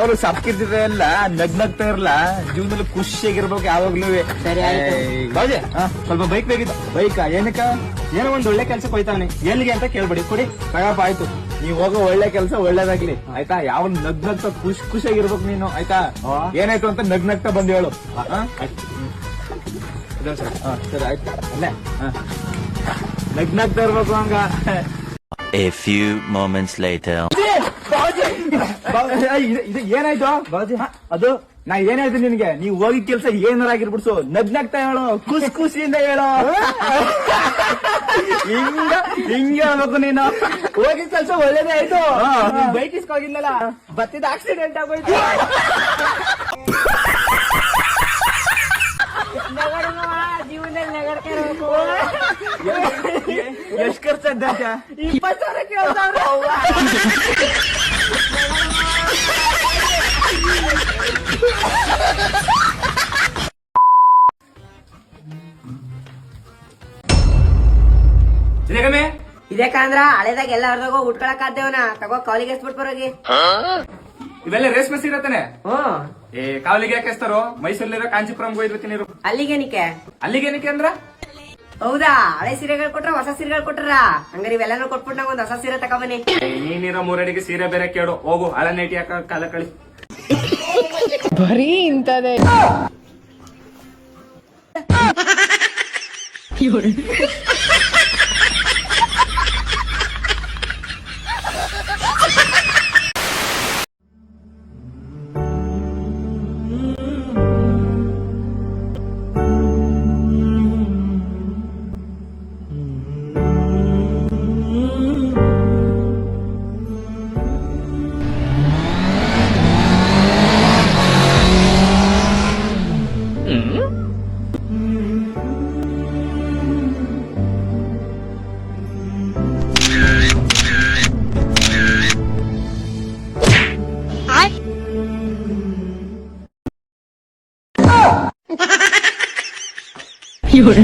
ಯಾವಾಗಲೂ ಸಪ್ಕಿರ್ತಿದ್ರೆ ಎಲ್ಲ ನಗ್ನಗ್ತಾ ಇರಲ್ಲ ಜೀವನದಲ್ಲಿ ಖುಷಿಯಾಗಿರ್ಬೇಕು ಯಾವಾಗ್ಲೂ. ಸರಿ, ಆಯ್ತು. ಬಾಜೆ ಸ್ವಲ್ಪ ಬೈಕ್ ಬೇಕಿತ್ತು ಬೈಕ್ ಏನಕ್ಕ? ಏನೋ ಒಂದ್ ಒಳ್ಳೆ ಕೆಲ್ಸಕ್ಕೆ ಹೋಯ್ತಾವನೆ. ಎಲ್ಲಿಗೆ ಅಂತ ಕೇಳ್ಬೇಡಿ. ಕೊಡಿ. ತಗಪ್ಪ ಆಯ್ತು. ನೀವ್ ಹೋಗೋ ಒಳ್ಳೆ ಕೆಲಸ ಒಳ್ಳೇದಾಗ್ಲಿ. ಆಯ್ತಾ? ಯಾವ ನಗ್ನಗ್ತಾ ಖುಷಿ ಖುಷಿಯಾಗಿರ್ಬೇಕು ನೀನು. ಆಯ್ತಾ. ಏನಾಯ್ತು ಅಂತ ನಗ್ನಗ್ತಾ ಬಂದ್ ಹೇಳು. ಆ? ಇದೊಂದ್ ಸಲ. ಆ, ಸರಿ. ಆಯ್ತು. ಅಲ್ಲೇ? ಆ. ನಗ್ ನಗ್ತಾ ಇರ್ಬೇಕು ಹಂಗ. A few moments later. ಇದು- ಏನಾಯ್ತು? ಬಾಜಿ? ಅದು ನಾ ಏನ್ ಹೇಳ್ತೀನಿ ನಿನ್ಗೆ. ನೀವ್ ಹೋಗಿ ಕೆಲ್ಸ ಏನಾರ ಆಗಿರ್ಬಿಡ್ಸು. ನಗ್ ನಗ್ತಾ ಹೇಳು. ಖುಷಿ ಖುಷಿಯಿಂದ ಹೇಳು. ಹಿಂಗ ಹಿಂಗ ಹೇಳ್ಬೇಕು ನೀನು. ಹೋಗಿ ಕೆಲ್ಸ ಒಳ್ಳೇದೇ ಆಯ್ತು. ಬೈಕ್ ಇಸ್ಕೋಗಿದ್ನಲ್ಲ ಬತ್ತಿದ ಆಕ್ಸಿಡೆಂಟ್ ಆಗೋಯ್ತು ಜೀವನದಲ್ಲಿ ನಗಡ್ತಾ ಇರ್ಬೇಕು. ಎಷ್ಟ್ ಖರ್ಚದ್ದ ಇಪ್ಪತ್ತು ಸಾವಿರ ಕೇಳ್ತಾವ್ರೆ ಇದೇಗಮೆ ಇದಕ್ಕಂದ್ರ ಹಳೆದಾಗ ಎಲ್ಲ ಹೊರದಾಗ ಉಟ್ಕೊಳಕ್ ಆದ್ದೇವನ? ತಗೋ ಕಾಲಿಗೆ ಎಸ್ಬಿಟ್ ಬರೋಗಿ. ಇವೆಲ್ಲ ರೇಷ್ಮೆ ಸಿಗತ್ತಾನೆ ತಾನೆ ಹ್ಮ್ ಏ ಕಾವಲಿಗೆ ಯಾಕೆ ಎಸ್ತಾರೋ? ಮೈಸೂರಲ್ಲಿರೋ ಕಾಂಚೀಪುರಂ ಹೋಗಿರ್ತೀನಿ ಅಲ್ಲಿಗೆ ಅಲ್ಲಿಗೇನಿಕೆ ಅಂದ್ರ? ಹೌದಾ? ಹಳೆ ಸೀರೆಗಳು ಕೊಟ್ರ ಹೊಸ ಸೀರೆಗಳು ಕೊಟ್ರ? ಹಂಗಾರೆ ಎಲ್ಲಾನು ಕೊಟ್ಬಿಟ್ಟು ನಂಗೆ ಒಂದ್ ಹೊಸ ಸೀರೆ ತಗೊಬನ್ನಿ. ಏ, ನೀನಿರೋ ಮೂರಡಿಗೆ ಸೀರೆ ಬೇರೆ ಕೇಳು. ಹೋಗು ಹಳೆ ನೇಟಿ ಹಾಕ ಕಾಲ ಕಳಿ. ಬಾಸ್.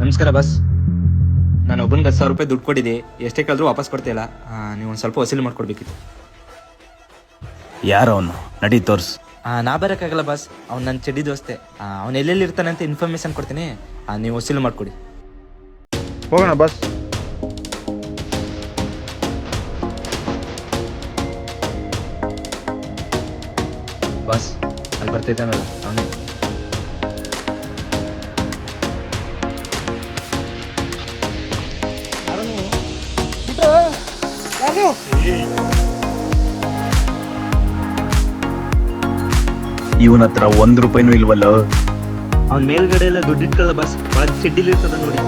ನಮಸ್ಕಾರ ಬಾಸ್. ನಾನು ಒಬ್ಬನಿಗೆ ಹತ್ತು ಸಾವಿರ ರೂಪಾಯಿ ದುಡ್ಡು ಕೊಟ್ಟಿದ್ದೆ. ಎಷ್ಟೇ ಕಳೆದ್ರೂ ವಾಪಸ್ ಕೊಡ್ತಿಲ್ಲ. ನೀವು ಒಂದು ಸ್ವಲ್ಪ ವಸೂಲಿ ಮಾಡ್ಕೊಡ್ಬೇಕಿತ್ತು. ಯಾರು ಅವನು ನಡಿ ತೋರ್ಸ್. ನಾ ಬರೋಕ್ಕಾಗಲ್ಲ ಬಸ್ ಅವ್ನು ನನ್ನ ಚಡಿ ದೋಸ್ತೆ. ಅವ್ನು ಎಲ್ಲೆಲ್ಲಿ ಇರ್ತಾನೆ ಅಂತ ಇನ್ಫಾರ್ಮೇಶನ್ ಕೊಡ್ತೀನಿ. ನೀವು ವಸೂಲು ಮಾಡಿಕೊಡಿ. ಹೋಗೋಣ ಬಸ್ ಬಸ್ ಅಲ್ಲಿ ಬರ್ತಿದ್ದಾನಲ್ಲ ಅವನೇ. ಇವನ ಹತ್ರ ಒಂದ್ ರೂಪಾಯಿನೂ ಇಲ್ವಲ್ಲ? ಅವ್ನ ಮೇಲ್ಗಡೆ ಎಲ್ಲ ದುಡ್ಡು ಇಟ್ಕೊಳ್ಳ ಬಸ್ ಭಾಳ ಚಡ್ಡಿಲಿ ಇರ್ತದ ನೋಡಿ.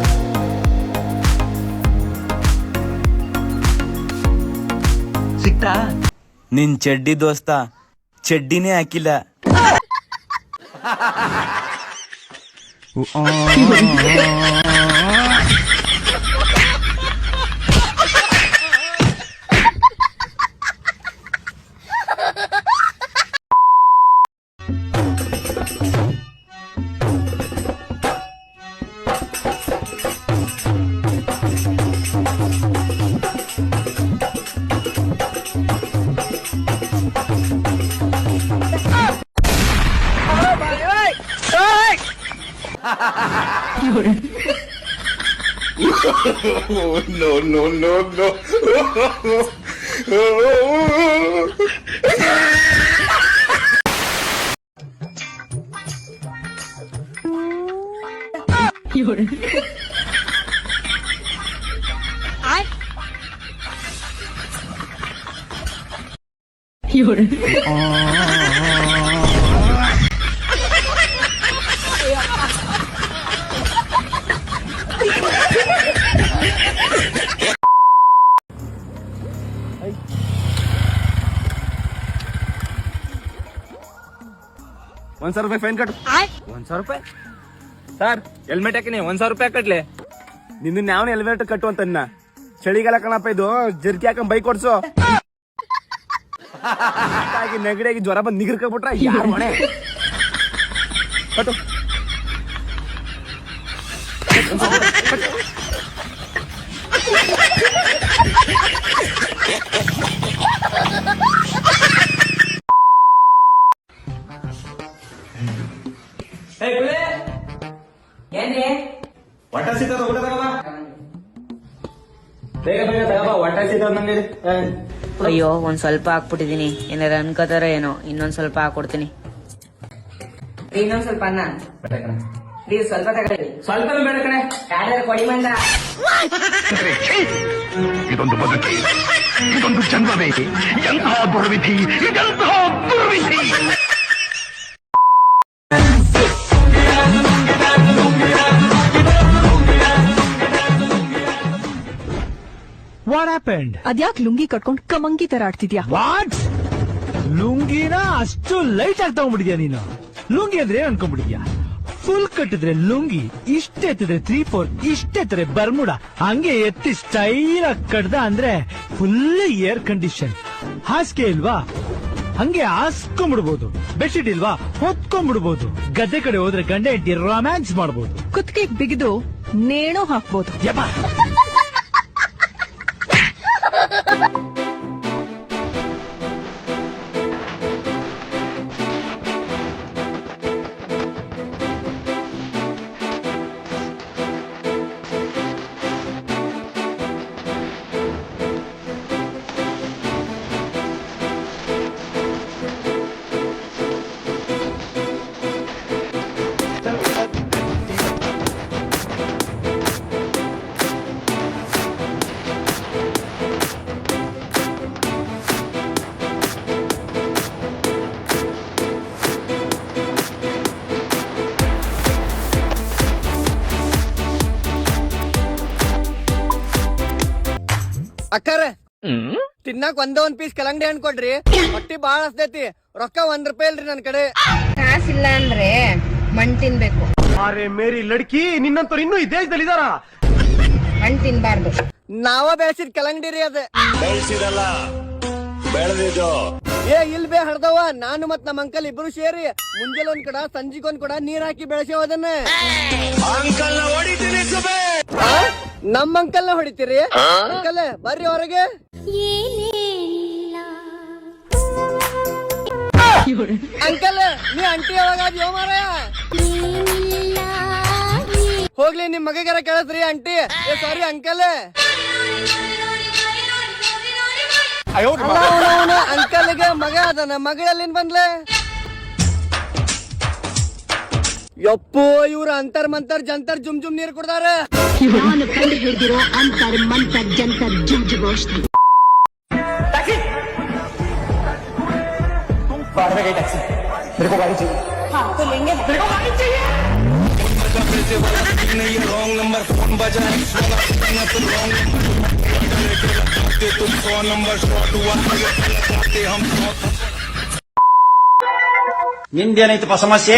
ಸಿಕ್ತಾ? ನಿನ್ ಚಡ್ಡಿ ದೋಸ್ತ ಚಡ್ಡಿನೇ ಹಾಕಿಲ್ಲ. る no, no, no, no. Lloré. Ay. Lloré. ಒಂದ್ ಸಾವಿರ ರೂಪಾಯಿ ಫೈನ್ ಕಟ್ ಒಂದ್ ಸಾವಿರ ರೂಪಾಯಿ? ಸರ್ ಹೆಲ್ಮೆಟ್ ಹಾಕಿನಿ ಒಂದ್ ಸಾವಿರ ರೂಪಾಯಿ ಕಟ್ಲಿ. ನಿನ್ನ ಯಾವ ಹೆಲ್ಮೆಟ್ ಕಟ್ಟು ಅಂತ ಚಳಿಗಾಲ ಕಣಪ್ಪ ಇದು ಜರ್ಕಿ ಹಾಕೊಂಡ್ ಬೈಕ್ ಕೊಡ್ಸು ಹಾಗೆ ನೆಗಡಿಯಾಗಿ ಜ್ವರ ಬಂದು ನಿಗರ್ಕೊಬಿಟ್ರ ಯಾರು ಮನೆ ಕಟ್ಟು. ಏನ್ರಿ? ಹೊಟ್ಟ ಸಿಗ್ತದ ಊಟ ತಗೋಬಾ. ಬೇಗ ಬೇಗ ತಗೋಬಾ ಹೊಟ್ಟ ಸಿಗ್ತದ ನಂಗೆ ಏ. ಅಯ್ಯೋ ಒಂದ್ ಸ್ವಲ್ಪ ಹಾಕ್ಬಿಟ್ಟಿದೀನಿ. ಏನಾರ ಅನ್ಕೋತಾರ ಏನೋ ಇನ್ನೊಂದ್ ಸ್ವಲ್ಪ ಹಾಕೊಡ್ತೀನಿ. ರೀ, ಇನ್ನೊಂದ್ ಸ್ವಲ್ಪ ಅನ್ನ. ರೀ ಸ್ವಲ್ಪ ತಗೊಳ್ಳಿ. ಸ್ವಲ್ಪ ಬೇಡ ಕಣೆ. ಯಾರ್ಯಾರು ಕೊಡಿ ಮಂದ? ಇದೊಂದು ಬದುಕಿ ಇದೊಂದು ಜನ್ಮವೇ. ಎಂತಹ ದುರ್ವಿಧಿ ಇದೆಂತಹ ದುರ್ವಿಧಿ. ಹ್ಯಾಪೆಂಡ್ ಅದ್ಯಾಕ್ ಲುಂಗಿ ಕಟ್ಕೊಂಡು ಕಮಂಗಿ ತರ ಆಡ್ತಿದ್ಯಾ? ವಾಟ್ ಲುಂಗಿನ ಅಷ್ಟು ಲೈಟ್ ಆಗಿ ತಗೊಂಡ್ಬಿಟ್ಟಿದ್ಯಾ ನೀನು? ಲುಂಗಿ ಅಂದ್ರೆ ಅನ್ಕೊಂಡ್ಬಿಟ್ಟಿದ್ಯಾ? ಫುಲ್ ಕಟ್ಟಿದ್ರೆ ಲುಂಗಿ ಇಷ್ಟ ಎತ್ತಿದ್ರೆ ತ್ರೀ ಫೋರ್ ಇಷ್ಟ ಎತ್ತರೆ ಬರ್ಮುಡ ಹಂಗೆ ಎತ್ತಿ ಸ್ಟೈಲ್ ಆಗಿ ಕಡ್ದ ಅಂದ್ರೆ ಫುಲ್ ಏರ್ ಕಂಡೀಷನ್ ಹಾಸಿಗೆ ಇಲ್ವಾ? ಹಂಗೆ ಹಾಸ್ಕೊಂಡ್ಬಿಡ್ಬೋದು. ಬೆಡ್ಶೀಟ್ ಇಲ್ವಾ? ಹೊತ್ಕೊಂಡ್ಬಿಡ್ಬೋದು. ಗದ್ದೆ ಕಡೆ ಹೋದ್ರೆ ಗಂಡ ಹೆಂಡತಿ ರೊಮ್ಯಾನ್ಸ್ ಮಾಡ್ಬೋದು. ಕುತ್ತಿಗೆ ಬಿಗಿದು ನೇಣು ಹಾಕ್ಬೋದು. ಯಪ್ಪ! Ha ha ha! ಅಕ್ಕಾರ ತಿನ್ನಾಕ ಒಂದೇ ಒಂದ್ ಪೀಸ್ ಕಲಂಗಡಿ ಹಣ್ಣು ಕೊಡ್ರಿ. ಹೊಟ್ಟಿ ಬಾಳ ಹಸ್ತೈತಿ ರೊಕ್ಕ ಒಂದ್ ರೂಪಾಯಿ ಇಲ್ರಿ ನನ್ ಕಡೆ. ಕಾಸಿಲ್ಲ ಅಂದ್ರೆ ಮಣ್ ತಿನ್ಬೇಕು. ಅರೆ ಮೇರಿ ಲಡ್ಕಿ ನಿನ್ನಂತವ್ರು ಇನ್ನೂ ಈ ದೇಶದಲ್ಲಿ ಇದಾರ. ಮಣ್ ತಿನ್ಬಾರ್ದು. ನಾವ ಬೆಳೆಸಿದ ಕಲಂಗಡಿ ರೀ ಅದ. ಏ ಇಲ್ ಬೇ ಹರ್ದವ ನಾನು ಮತ್ ನಮ್ಮ ಅಂಕಲ್ ಇಬ್ರು ಸೇರಿ ಮುಂಜಾನೆ ಒಂದ್ ಕಡ ಸಂಜೆಗೊಂದ್ ಕೂಡ ಕಡ ನೀರ್ ಹಾಕಿ ಬೆಳೆಸೇವ ಅದನ್ನ? ನಮ್ ಅಂಕಲ್ ಅಂಕಲ್ನ ಹೊಡಿತೀರಿ? ಅಂಕಲ್ ಬರ್ರಿ ಹೊರಗೆ. ಅಂಕಲ್ ನೀ ಅಂಟಿ ಯಾವಾಗ ಅದ್ಯೋ ಮಾರಾಯ? ಹೋಗ್ಲಿ ನಿಮ್ ಮಗಗಾರ ಕೇಳಸ್ರಿ ಅಂಟಿ. ಏ ಸಾರಿ ಅಂಕಲ್ ಅಂಕಲ್ಗೆ ಮಗ ಅದನ ಮಗಳಲ್ಲಿನ್ ಬಂದ್ಲೆ. ಯಪ್ಪೋ ಇವ್ರ ಅಂತರ್ ಮಂತರ್ ಜಂತರ್ ಜುಮ್ ಜುಮ್ ನೀರ್ ಕುಡ್ದಾರ. ನಾನು ಕಂಡು ಹಿಡಿದಿರೋ ಅಂತರ್ ಮಂತರ್ ಜಂತರ್ ಜುಮ್ ಜುಗೋಷ್ಠಿ ನಿಂದೇನೈತಪ್ಪ ಸಮಸ್ಯೆ?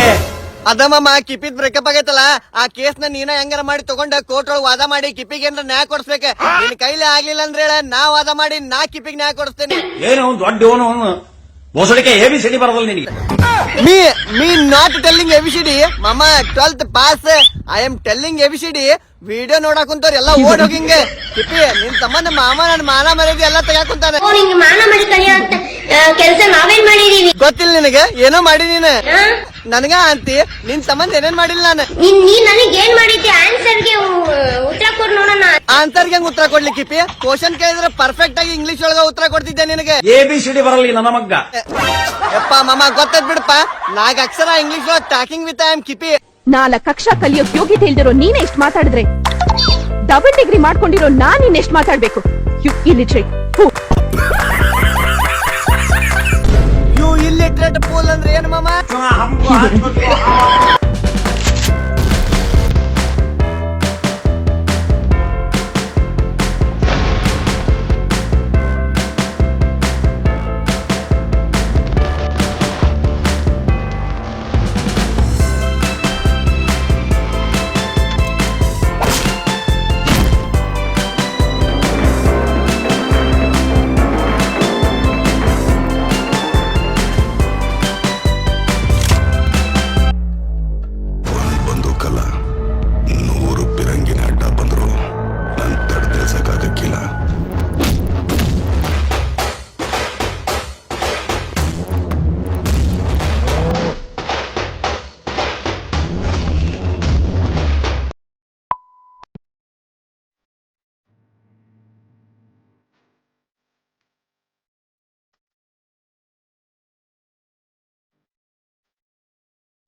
ಅದಮ್ಮ ಕಿಪಿದ್ ಬ್ರೇಕಪ್ ಆಗೈತಲ್ಲ ಆ ಕೇಸ್ನ ನೀನ ಹೆಂಗಾರ ಮಾಡಿ ತಗೊಂಡ ಕೋರ್ಟ್ ಒಳಗ್ ವಾದ ಮಾಡಿ ಕಿಪಿಗೆ ಏನ್ರ ನ್ಯಾಯ ಕೊಡ್ಸ್ಬೇಕ? ನಿನ್ ಕೈಲಿ ಆಗ್ಲಿಲ್ಲ ಅಂದ್ರೆ ಹೇಳ ನಾ ವಾದ ಮಾಡಿ ನಾ ಕಿಪಿಗ್ ನ್ಯಾಯ ಕೊಡಿಸ್ತೇನೆ. ಏನು ದೊಡ್ಡ ಅವನು. ಬೋಸಡಿಕೆ ಎ ಬಿ ಸಿಡಿ ಬರದಲ್ಲ ನಿನಗೆ. Me me not telling ABCD ಮಮ್ಮ twelfth pass I am telling ABCD video ನೋಡಕ್ ಕುಂತವ್ರ ಎಲ್ಲ ಓಡ್ ಹೋಗಿಂಗೆ. ಕಿಪಿ ನಿನ್ ತಮ್ಮ ನಮ್ಮ ಮಾಮ ನನ್ ಮಾನ ಮರ್ಯಾದೆ ಎಲ್ಲ ತೆಗಾಕುಂತಾನೆ ನಿಂಗೆ ಮಾನ ಮಾಡಿ ಕಲಿಯುವಂತ ಕೆಲಸ ನಾವೇನ್ ಮಾಡಿದೀವಿ? ಗೊತ್ತಿಲ್ಲ ನಿನಗೆ ಏನೋ ಮಾಡಿ ನೀನು ನನಗ ಅಂತಿ ನಿನ್ ಸಂಬಂಧ ಏನೇನ್ ಮಾಡಿಲ್ಲ ನಾನು? ನೀನ್ ನೀ ನನಗೆ ಏನ್ ಮಾಡಿದ್ದೆ ಆನ್ಸರ್ಗೆ ಉತ್ತರ ಕೊಡ್ ನೋಡೋಣ ಆನ್ಸರ್ಗೆ ಹೆಂಗ್ ಉತ್ತರ ಕೊಡ್ಲಿ ಕಿಪಿ? ಕ್ವಶನ್ ಕೇಳಿದ್ರೆ ಪರ್ಫೆಕ್ಟ್ ಆಗಿ ಇಂಗ್ಲಿಷ್ ಒಳಗ ಉತ್ತರ ಕೊಡ್ತಿದ್ದೆ ನಿನಗೆ. ಎ ಬಿ ಸಿಡಿ ಬರಲಿ ನನ್ನ ಮಗ್ಗ. ಯಪ್ಪ ಮಾಮ ಗೊತ್ತದ್ ಬಿಡಪ್ಪ. ನಾಗ ಅಕ್ಷರ ಇಂಗ್ಲಿಷ್ ಒಳಗ್ ಟಾಕಿಂಗ್ ವಿತ್ ಐ ಆಮ್ ಕಿಪಿ. ನಾಲ್ಕು ಕಕ್ಷಾ ಕಲಿಯೋಕ್ ಯೋಗ್ಯತೆ ಇಲ್ದಿರೋ ನೀನೇ ಇಷ್ಟ ಮಾತಾಡಿದ್ರೆ. ಡಬಲ್ ಡಿಗ್ರಿ ಮಾಡ್ಕೊಂಡಿರೋ ನಾನ್ ಇನ್ನೆಷ್ಟ್ ಮಾತಾಡ್ಬೇಕು. ಯು ಇಲಿಟ್ರೇಟ್ ಇಲ್ಲಿಟ್ರೇಟ್ ಪೂಲ್ ಅಂದ್ರೆ ಏನು ಮಾಮ?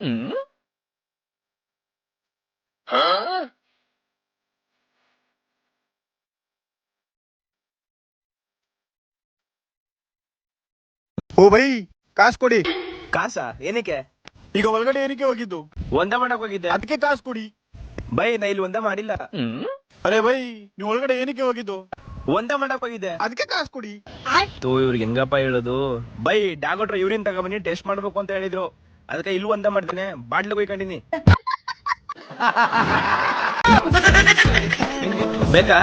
ಓ ಬೈ ಕಾಸ್ ಕೊಡಿ. ಕಾಸ? ಏನಕ್ಕೆ? ಈಗ ಒಳಗಡೆ ಏನಕ್ಕೆ ಹೋಗಿದ್ದು? ಒಂದ ಮಾಡಕ್ ಹೋಗಿದ್ದೆ. ಅದಕ್ಕೆ ಕಾಸ್ ಕೊಡಿ. ಬೈ ನಾ ಇಲ್ಲಿ ಒಂದ ಮಾಡಿಲ್ಲ. ಅರೆ ಬೈ ನೀವು ಒಳಗಡೆ ಏನಕ್ಕೆ ಹೋಗಿದ್ದು? ಒಂದ ಮಾಡಕ್ ಹೋಗಿದ್ದೆ. ಅದಕ್ಕೆ ಕಾಸ್ ಕೊಡಿ. ಆಯ್ತು ಇವ್ರಿಗೆ ಹೆಂಗಪ್ಪ ಹೇಳೋದು? ಬೈ ಡಾಗೋಟ್ರ ಯೂರಿನ್ ತಗೊಂಬನ್ನಿ ಟೆಸ್ಟ್ ಮಾಡ್ಬೇಕು ಅಂತ ಹೇಳಿದ್ರು. ಅದಕ್ಕೆ ಇಲ್ಲೂ ಒಂದ ಮಾಡ್ತೇನೆ. ಬಾಟ್ಲಿಗೆ ಹೋಯ್ಕೊಂಡಿನಿ. ಬೇಕಾ?